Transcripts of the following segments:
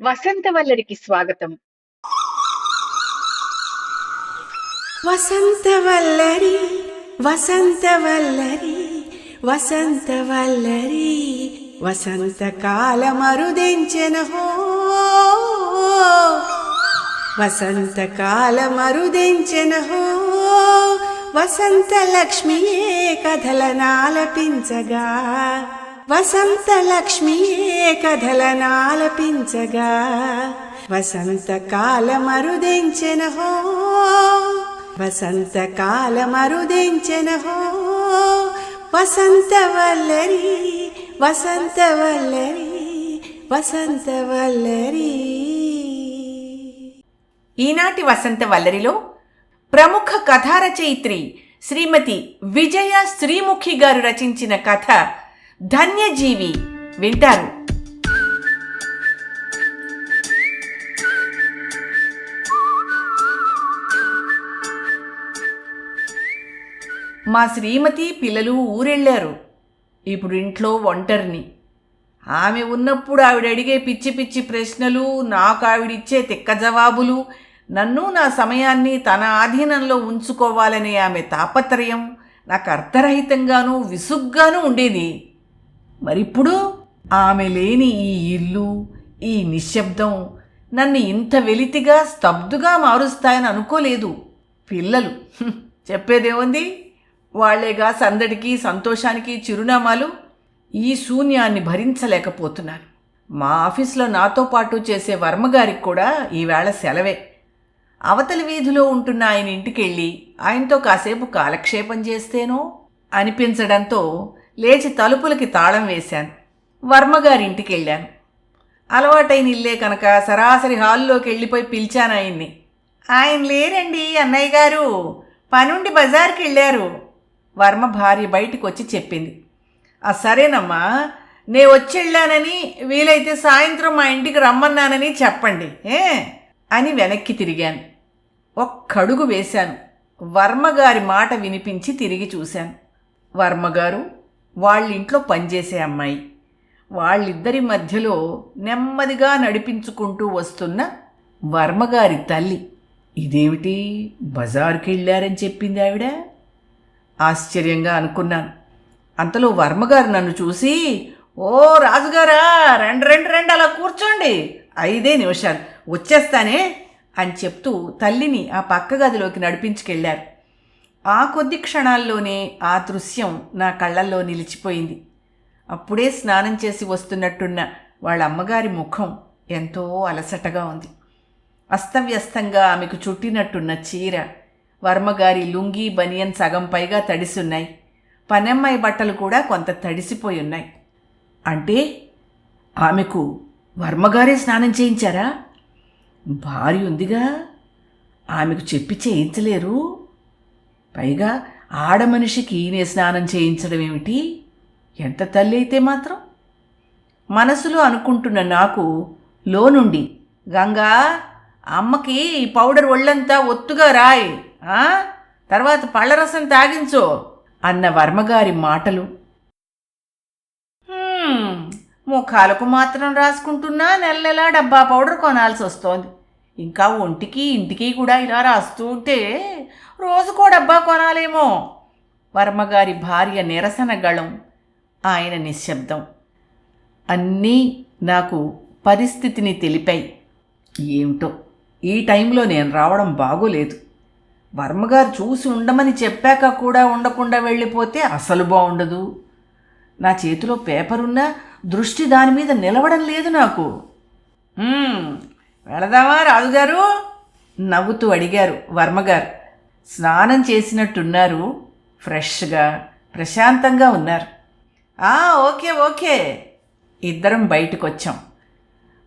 వసంతవల్లరికి స్వాగతం. వసంతవల్లరి వసంతవల్లరి వసంతవల్లరి వసంతకాలమరుదెంచెనహో వసంతకాలమరుదెంచెనహో వసంత లక్ష్మియే కథలనాలపించగా వసంత లక్ష్మియే కథలనాలపించగా వసంతకాలమరుదెంచెనహో వసంత వసంతవల్లరి వసంతవల్లరి వసంతవల్లరి ఈనాటి వసంత వల్లరిలో ప్రముఖ కథా రచయిత్రి శ్రీమతి విజయ శ్రీముఖి గారు రచించిన కథ ధన్యజీవి వింటారు. మా శ్రీమతి పిల్లలు ఊరెళ్ళారు. ఇప్పుడు ఇంట్లో ఒంటరిని. ఆమె ఉన్నప్పుడు ఆవిడ అడిగే పిచ్చి పిచ్చి ప్రశ్నలు నాకు ఆవిడిచ్చే తిక్క జవాబులు నన్ను నా సమయాన్ని తన ఆధీనంలో ఉంచుకోవాలనే ఆమె తాపత్రయం నాకు అర్థరహితంగానూ విసుగ్గానూ ఉండేది. మరిప్పుడు ఆమె లేని ఈ ఇల్లు ఈ నిశ్శబ్దం నన్ను ఇంత వెలితిగా స్తబ్దుగా మారుస్తాయని అనుకోలేదు. పిల్లలు. చెప్పేదేముంది? వాళ్ళేగా సందడికి సంతోషానికి చిరునామాలు ఈ శూన్యాన్ని భరించలేకపోతున్నాను. మా ఆఫీస్లో నాతో పాటు చేసే వర్మగారికి కూడా ఈవేళ సెలవే. అవతలి వీధిలో ఉంటున్న ఆయన ఇంటికెళ్ళి ఆయనతో కాసేపు కాలక్షేపం చేస్తేనో అనిపించడంతో లేచి తలుపులకి తాళం వేశాను. వర్మగారి వెళ్ళాను అలవాటైన ఇల్లే కనుక సరాసరి హాల్లోకి వెళ్ళిపోయి పిలిచాను ఆయన్ని. ఆయన లేరండి అన్నయ్య గారు. పనుండి బజార్కి వెళ్ళారు వర్మ భార్య బయటకు వచ్చి చెప్పింది. ఆ సరేనమ్మా. నే వచ్చి వెళ్ళానని వీలైతే సాయంత్రం మా ఇంటికి రమ్మన్నానని చెప్పండి. ఏ? అని వెనక్కి తిరిగాను. ఒక్కడుగు వేశాను. వర్మగారి మాట వినిపించి తిరిగి చూశాను. వర్మగారు వాళ్ళింట్లో పనిచేసే అమ్మాయి. వాళ్ళిద్దరి మధ్యలో నెమ్మదిగా నడిపించుకుంటూ వస్తున్న వర్మగారి తల్లి. ఇదేమిటి? బజారుకి వెళ్ళారని చెప్పింది ఆవిడ? ఆశ్చర్యంగా అనుకున్నాను. అంతలో వర్మగారు నన్ను చూసి ఓ రాజుగారా రెండు రెండు రెండు అలా కూర్చోండి. ఐదే నిమిషాలు. వచ్చేస్తానే అని చెప్తూ తల్లిని ఆ పక్క గదిలోకి నడిపించుకెళ్ళారు. ఆ కొద్ది క్షణాల్లోనే ఆ దృశ్యం నా కళ్ళల్లో నిలిచిపోయింది. అప్పుడే స్నానం చేసి వస్తున్నట్టున్న వాళ్ళ అమ్మగారి ముఖం ఎంతో అలసటగా ఉంది. అస్తవ్యస్తంగా ఆమెకు చుట్టినట్టున్న చీర వర్మగారి లుంగీ బనియన్ సగం పైగా తడిసున్నాయి. పనమ్మాయి బట్టలు కూడా కొంత తడిసిపోయి ఉన్నాయి అంటే ఆమెకు వర్మగారే స్నానం చేయించారా? భార్య ఉందిగా. ఆమెకు చెప్పి చేయించలేరు. పైగా ఆడమనిషికి ఈయనే స్నానం చేయించడం ఏమిటి? ఎంత తల్లి అయితే మాత్రం? మనసులో అనుకుంటున్న నాకు లోనుండి గంగా అమ్మకి ఈ పౌడర్ ఒళ్ళంతా ఒత్తుగా రాయ్ తర్వాత పళ్ళరసం తాగించో అన్న వర్మగారి మాటలు. ముఖాలకు మాత్రం రాసుకుంటున్నా నెల నెలా డబ్బా పౌడర్ కొనాల్సి వస్తోంది ఇంకా ఒంటికి ఇంటికి కూడా ఇలా రాస్తూ ఉంటే రోజుకో డబ్బా కొనాలేమో. వర్మగారి భార్య నిరసన గళం ఆయన నిశ్శబ్దం. అన్నీ నాకు పరిస్థితిని తెలిపాయి. ఏమిటో? ఈ టైంలో నేను రావడం బాగోలేదు. వర్మగారు చూసి ఉండమని చెప్పాక కూడా ఉండకుండా వెళ్ళిపోతే అసలు బాగుండదు. నా చేతిలో పేపరున్నా దృష్టి దాని మీద నిలవడం లేదు నాకు. వెళదామా రాజుగారు? నవ్వుతూ అడిగారు వర్మగారు. స్నానం చేసినట్టున్నారు. ఫ్రెష్గా ప్రశాంతంగా ఉన్నారు. "ఆ, ఓకే ఓకే. ఇద్దరం బయటకు వచ్చాం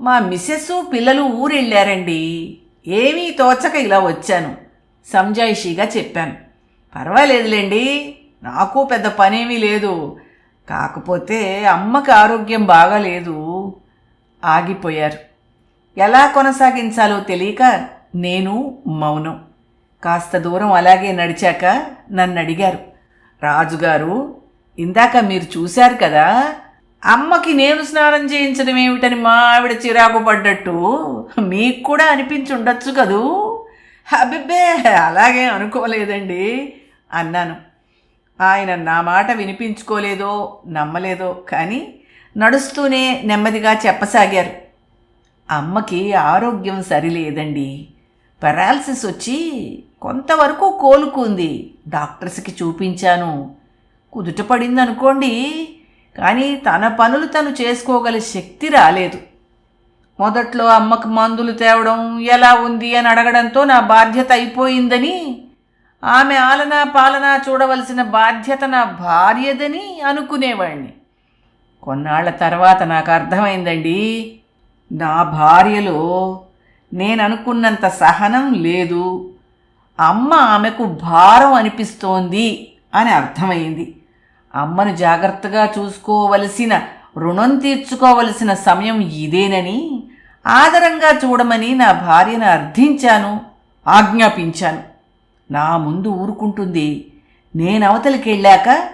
మా మిస్సెస్ పిల్లలు ఊరెళ్ళారండి. ఏమీ తోచక ఇలా వచ్చాను. సంజాయిషీగా చెప్పాను. పర్వాలేదులేండి నాకు పెద్ద పనేమీ లేదు. కాకపోతే అమ్మకి ఆరోగ్యం బాగాలేదు. ఆగిపోయారు. ఎలా కొనసాగించాలో తెలియక నేను మౌనం. కాస్త దూరం అలాగే నడిచాక నన్ను అడిగారు. రాజుగారు ఇందాక మీరు చూశారు కదా అమ్మకి నేను స్నానం చేయించడం ఏమిటని మా ఆవిడ చిరాకు పడ్డట్టు మీకు కూడా అనిపించి ఉండొచ్చు కదూ? అబ్బిబ్బే అలాగే అనుకోలేదండి అన్నాను. ఆయన నా మాట వినిపించుకోలేదో నమ్మలేదో కానీ నడుస్తూనే నెమ్మదిగా చెప్పసాగారు. అమ్మకి ఆరోగ్యం సరిలేదండి. పెరాలసిస్ వచ్చి కొంతవరకు కోలుకుంది. డాక్టర్స్కి చూపించాను. కుదుట పడింది అనుకోండి కానీ తన పనులు తను చేసుకోగల శక్తి రాలేదు. మొదట్లో అమ్మకు మందులు తేవడం ఎలా ఉంది అని అడగడంతో నా బాధ్యత అయిపోయిందని ఆమె ఆలనా పాలన చూడవలసిన బాధ్యత నా భార్యదని అనుకునేవాణ్ణి. కొన్నాళ్ళ తర్వాత నాకు అర్థమైందండి. నా భార్యలో నేను అనుకున్నంత సహనం లేదు. అమ్మ ఆమెకు భారం అనిపిస్తోంది అని అర్థమైంది. అమ్మను జాగ్రత్తగా చూసుకోవలసిన రుణం తీర్చుకోవలసిన సమయం ఇదేనని ఆదరంగా చూడమని నా భార్యను అర్థించాను ఆజ్ఞాపించాను. నా ముందు ఊరుకుంటుంది. నేను అవతలికి వెళ్ళాక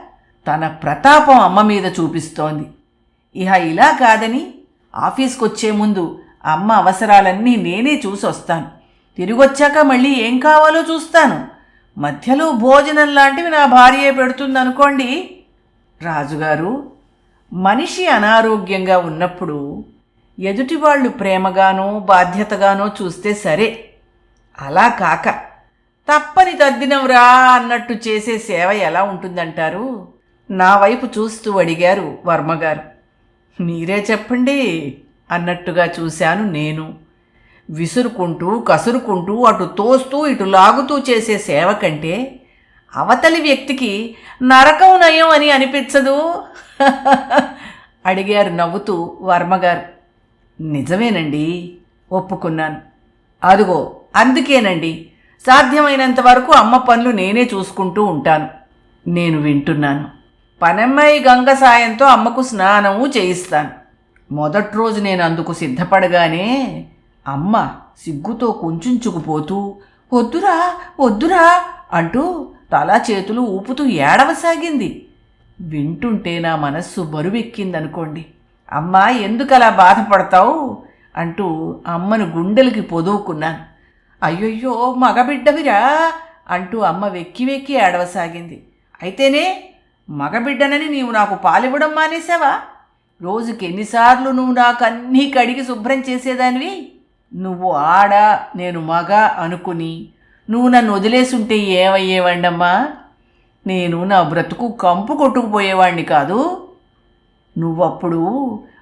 తన ప్రతాపం అమ్మ మీద చూపిస్తోంది. ఇహ ఇలా కాదని ఆఫీస్కి వచ్చే ముందు అమ్మ అవసరాలన్నీ నేనే చూసి వస్తాను తిరిగొచ్చాక మళ్ళీ ఏం కావాలో చూస్తాను. మధ్యలో భోజనం లాంటివి నా భార్యే పెడుతుందనుకోండి. రాజుగారు మనిషి అనారోగ్యంగా ఉన్నప్పుడు ఎదుటివాళ్ళు ప్రేమగానో బాధ్యతగానో చూస్తే సరే. అలా కాక తప్పని తద్దినవురా అన్నట్టు చేసే సేవ ఎలా ఉంటుందంటారు? నా వైపు చూస్తూ అడిగారు వర్మగారు. మీరే చెప్పండి అన్నట్టుగా చూశాను నేను. విసురుకుంటూ కసురుకుంటూ అటు తోస్తూ ఇటు లాగుతూ చేసే సేవ కంటే అవతలి వ్యక్తికి నరకం నయం అని అనిపించదు? అడిగారు నవ్వుతూ వర్మగారు నిజమేనండి ఒప్పుకున్నాను. అదిగో అందుకేనండి సాధ్యమైనంత వరకు అమ్మ పనులు నేనే చూసుకుంటూ ఉంటాను. నేను వింటున్నాను. పనమ్మాయి గంగ సాయంతో అమ్మకు స్నానము చేయిస్తాను. మొదటి రోజు నేను అందుకు సిద్ధపడగానే అమ్మ సిగ్గుతో కుంచుకుపోతూ వద్దురా వద్దురా అంటూ తలా చేతులు ఊపుతూ ఏడవసాగింది. వింటుంటే నా మనస్సు బరువెక్కిందనుకోండి. అమ్మా ఎందుకలా బాధపడతావు? అంటూ అమ్మను గుండెలకి పొదువుకున్నాను అయ్యయ్యో మగబిడ్డవిరా అంటూ అమ్మ వెక్కి వెక్కి ఏడవసాగింది. అయితేనే మగబిడ్డనని నీవు నాకు పాలివ్వడం మానేశావా? రోజుకి ఎన్నిసార్లు నువ్వు నాకు అన్నీ కడిగి శుభ్రం చేసేదానివి? నువ్వు ఆడ నేను మగ అనుకుని నువ్వు నన్ను వదిలేసుంటే ఏమయ్యేవాడినమ్మా నేను నా బ్రతుకు కంపు కొట్టుకుపోయేవాణ్ణి కాదు. నువ్వప్పుడు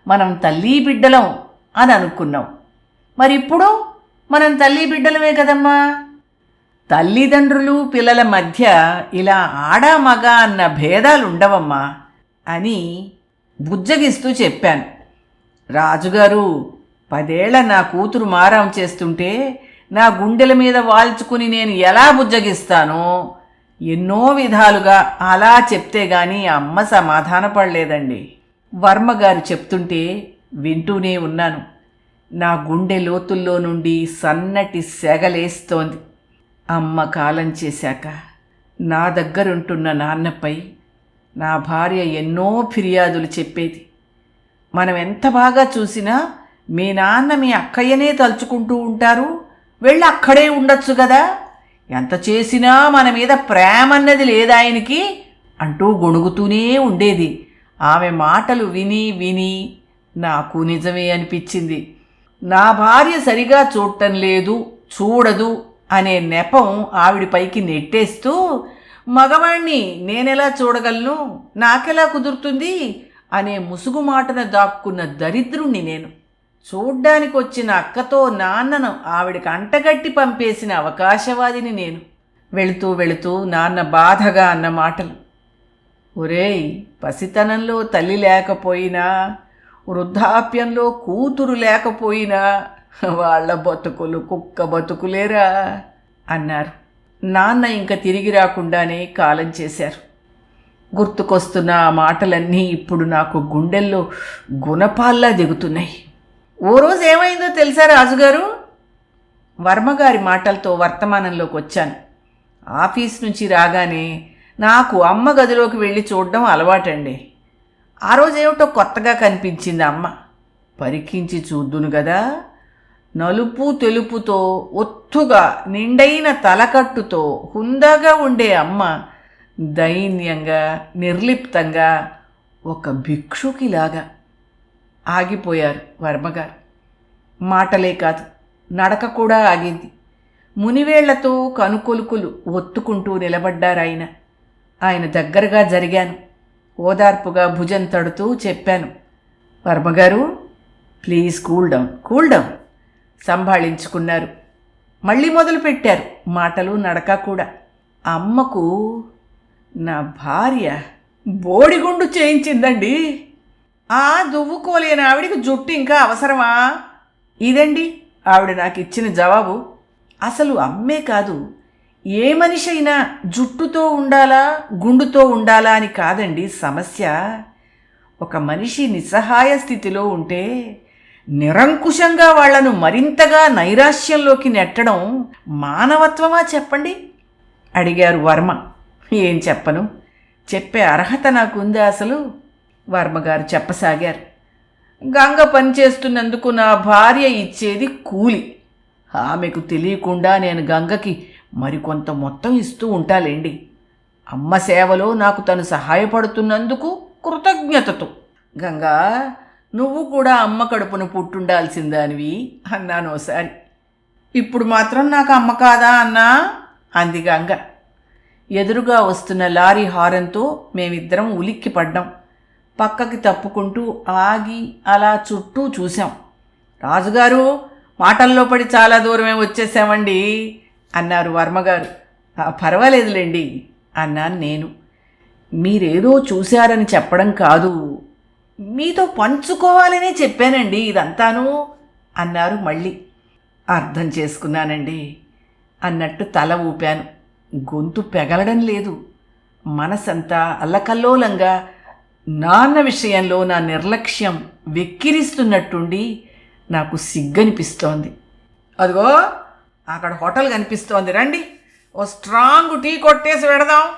మనం తల్లి బిడ్డలం అని అనుకున్నావు మరి ఇప్పుడు మనం తల్లి బిడ్డలమే కదమ్మా? తల్లిదండ్రులు పిల్లల మధ్య ఇలా ఆడా మగ అన్న భేదాలు ఉండవమ్మా అని బుజ్జగిస్తూ చెప్పాను. రాజుగారు పదేళ్ళ నా కూతురు మారం చేస్తుంటే నా గుండెల మీద వాల్చుకుని నేను ఎలా బుజ్జగిస్తానో ఎన్నో విధాలుగా అలా చెప్తే గాని అమ్మ సమాధానపడలేదండి. వర్మగారు చెప్తుంటే వింటూనే ఉన్నాను. నా గుండె లోతుల్లో నుండి సన్నటి సెగలేస్తోంది. అమ్మ కాలం చేశాక నా దగ్గరుంటున్న నాన్నపై నా భార్య ఎన్నో ఫిర్యాదులు చెప్పేది. మనం ఎంత బాగా చూసినా మీ నాన్న మీ అక్కయ్యనే తలుచుకుంటూ ఉంటారు. వెళ్ళి అక్కడే ఉండొచ్చు కదా. ఎంత చేసినా మన మీద ప్రేమ అన్నది లేదాయనికి అంటూ గొణుగుతూనే ఉండేది. ఆమె మాటలు విని విని నాకు నిజమే అనిపించింది. నా భార్య సరిగా చూడటం లేదు చూడదు అనే నెపం ఆవిడిపైకి నెట్టేస్తూ మగవాణ్ణి నేనెలా చూడగలను? నాకెలా కుదురుతుంది? అనే ముసుగు మాటను దాక్కున్న దరిద్రుణ్ణి నేను. చూడ్డానికి వచ్చిన అక్కతో నాన్నను ఆవిడికి అంటగట్టి పంపేసిన అవకాశవాదిని నేను. వెళుతూ వెళుతూ నాన్న బాధగా అన్న మాటలు. ఒరేయ్ పసితనంలో తల్లి లేకపోయినా వృద్ధాప్యంలో కూతురు లేకపోయినా వాళ్ళ బతుకులు కుక్క బతుకులేరా? అన్నారు. నాన్న ఇంక తిరిగి రాకుండానే కాలం చేశారు. గుర్తుకొస్తున్న ఆ మాటలన్నీ ఇప్పుడు నాకు గుండెల్లో గుణపాల్లా దిగుతున్నాయి. ఓ రోజు ఏమైందో తెలుసా రాజుగారు? వర్మగారి మాటలతో వర్తమానంలోకి వచ్చాను. ఆఫీస్ నుంచి రాగానే నాకు అమ్మ గదిలోకి వెళ్ళి చూడడం అలవాటండి. ఆ రోజేమిటో కొత్తగా కనిపించింది అమ్మ. పరికించి చూద్దును కదా నలుపు తెలుపుతో ఒత్తుగా నిండైన తలకట్టుతో హుందాగా ఉండే అమ్మ దైన్యంగా నిర్లిప్తంగా ఒక భిక్షుకిలాగా ఆగిపోయారు వర్మగారు. మాటలే కాదు నడక కూడా ఆగింది. మునివేళ్ళతో కనుకొలుకులు ఒత్తుకుంటూ నిలబడ్డారాయన ఆయన దగ్గరగా జరిగాను. ఓదార్పుగా భుజం తడుతూ చెప్పాను. వర్మగారు please cool down cool down. సంభాళించుకున్నారు. మళ్ళీ మొదలుపెట్టారు. మాటలు నడక కూడా. అమ్మకు నా భార్య బోడిగుండు చేయించిందండి. ఆ దువ్వుకోలేని ఆవిడికి జుట్టు ఇంకా అవసరమా? ఇదండి ఆవిడ నాకు ఇచ్చిన జవాబు. అసలు అమ్మే కాదు ఏ మనిషి అయినా జుట్టుతో ఉండాలా గుండుతో ఉండాలా అని కాదండి సమస్య. ఒక మనిషి నిస్సహాయ స్థితిలో ఉంటే నిరంకుశంగా వాళ్ళను మరింతగా నైరాశ్యంలోకి నెట్టడం మానవత్వమా చెప్పండి? అడిగారు వర్మ. ఏం చెప్పను? చెప్పే అర్హత నాకుందా అసలు? వర్మగారు చెప్పసాగారు. గంగ పనిచేస్తున్నందుకు నా భార్య ఇచ్చేది కూలి. ఆమెకు తెలియకుండా నేను గంగకి మరికొంత మొత్తం ఇస్తూ ఉంటాలేండి. అమ్మ సేవలో నాకు తను సహాయపడుతున్నందుకు కృతజ్ఞతతో. గంగా నువ్వు కూడా అమ్మ కడుపును పుట్టుండాల్సిందానివి అన్నాను ఒకసారి ఇప్పుడు మాత్రం నాకు అమ్మ కాదా అన్నా? అంది గంగ. ఎదురుగా వస్తున్న లారీ హారంతో మేమిద్దరం ఉలిక్కి పడ్డాం. పక్కకి తప్పుకుంటూ ఆగి అలా చుట్టూ చూశాం. రాజుగారు మాటల్లో పడి చాలా దూరమే వచ్చేసామండి అన్నారు వర్మగారు. పర్వాలేదులేండి అన్నాను నేను. మీరేదో చూశారని చెప్పడం కాదు మీతో పంచుకోవాలనే చెప్పానండి ఇదంతాను అన్నారు మళ్ళీ. అర్థం చేసుకున్నానండి అన్నట్టు తల ఊపాను. గొంతు పెగలడం లేదు. మనసంతా అల్లకల్లోలంగా నాన్న విషయంలో నా నిర్లక్ష్యం వెక్కిరిస్తున్నట్టుండి నాకు సిగ్గనిపిస్తోంది. అదిగో అక్కడ హోటల్ కనిపిస్తోంది. రండి ఓ స్ట్రాంగ్ టీ కొట్టేసి పెడదాం.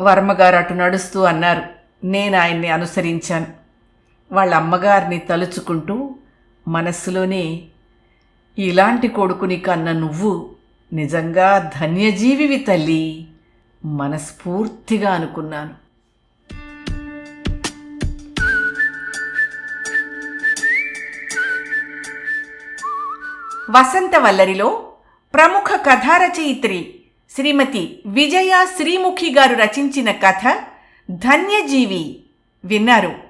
వర్మగారు అటు నడుస్తూ అన్నారు. నేను ఆయన్ని అనుసరించాను. వాళ్ళ అమ్మగారిని తలుచుకుంటూ మనస్సులోనే ఇలాంటి కొడుకుని కన్న నువ్వు నిజంగా ధన్యజీవివి తల్లి మనస్ఫూర్తిగా అనుకున్నాను. వసంతవల్లరిలో ప్రముఖ కథారచయిత్రి శ్రీమతి విజయ శ్రీముఖి గారు రచించిన కథ ధన్యజీవి విన్నారు.